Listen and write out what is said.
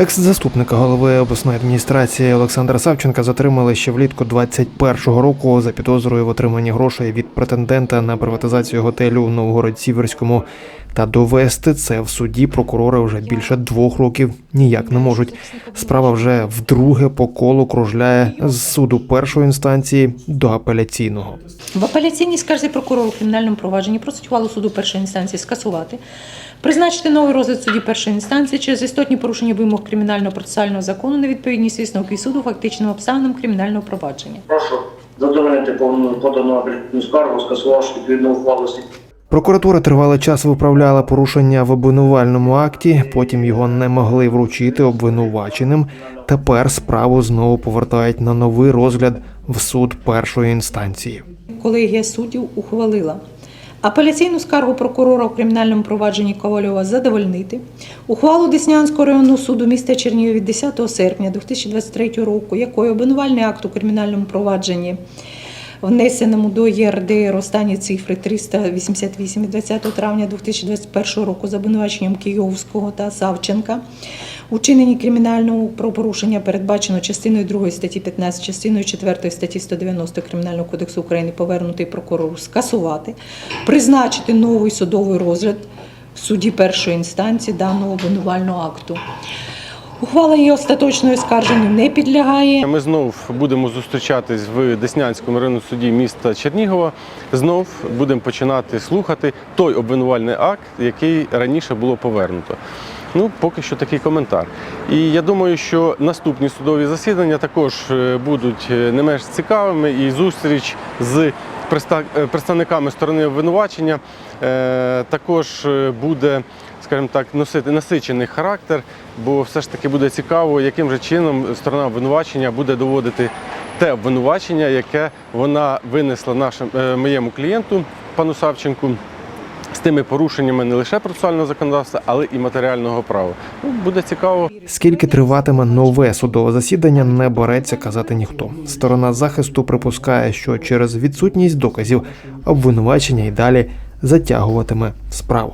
Екс-заступника голови обласної адміністрації Олександра Савченка затримали ще влітку 21-го року за підозрою в отриманні грошей від претендента на приватизацію готелю в Новгород-Сіверському. Та довести це в суді прокурори вже більше двох років ніяк не можуть. Справа вже вдруге по колу кружляє з суду першої інстанції до апеляційного. В апеляційній скарзі прокурор у кримінальному провадженні просить ухвалу суду першої інстанції скасувати, призначити новий розгляд суді першої інстанції через істотні порушення вимог кримінального процесуального закону на відповідність висновків суду фактичним обставинам кримінального провадження. Прошу задовольнити повну подану апеляційну скаргу, скасувавши відповідну ухвалу. Прокуратура тривалий час виправляла порушення в обвинувальному акті, потім його не могли вручити обвинуваченим. Тепер справу знову повертають на новий розгляд в суд першої інстанції. Колегія суддів ухвалила апеляційну скаргу прокурора у кримінальному провадженні Ковальова задовольнити, ухвалу Деснянського районного суду міста Чернігів від 10 серпня 2023 року, якою обвинувальний акт у кримінальному провадженні внесеному до ЄРДР останні цифри 388 від 20 травня 2021 року за обвинуваченням Київського та Савченка. У чиненні кримінального правопорушення передбачено частиною 2 статті 15, частиною 4 статті 190 Кримінального кодексу України повернутий прокурору скасувати, призначити новий судовий розгляд в суді першої інстанції даного обвинувального акту. Ухвала її остаточною скарженню не підлягає. Ми знов будемо зустрічатись в Деснянському районному суді міста Чернігова. Знов будемо починати слухати той обвинувальний акт, який раніше було повернуто. Ну, поки що такий коментар. І я думаю, що наступні судові засідання також е, будуть е, не менш цікавими, і зустріч з е, представниками сторони обвинувачення також буде, скажімо так, носити насичений характер, бо все ж таки буде цікаво, яким же чином сторона обвинувачення буде доводити те обвинувачення, яке вона винесла нашим е, моєму клієнту, пану Савченку. З тими порушеннями не лише процесуального законодавства, але і матеріального права. Ну, буде цікаво Скільки триватиме нове судове засідання, не береться казати ніхто. Сторона захисту припускає, що через відсутність доказів обвинувачення й далі затягуватиме справу.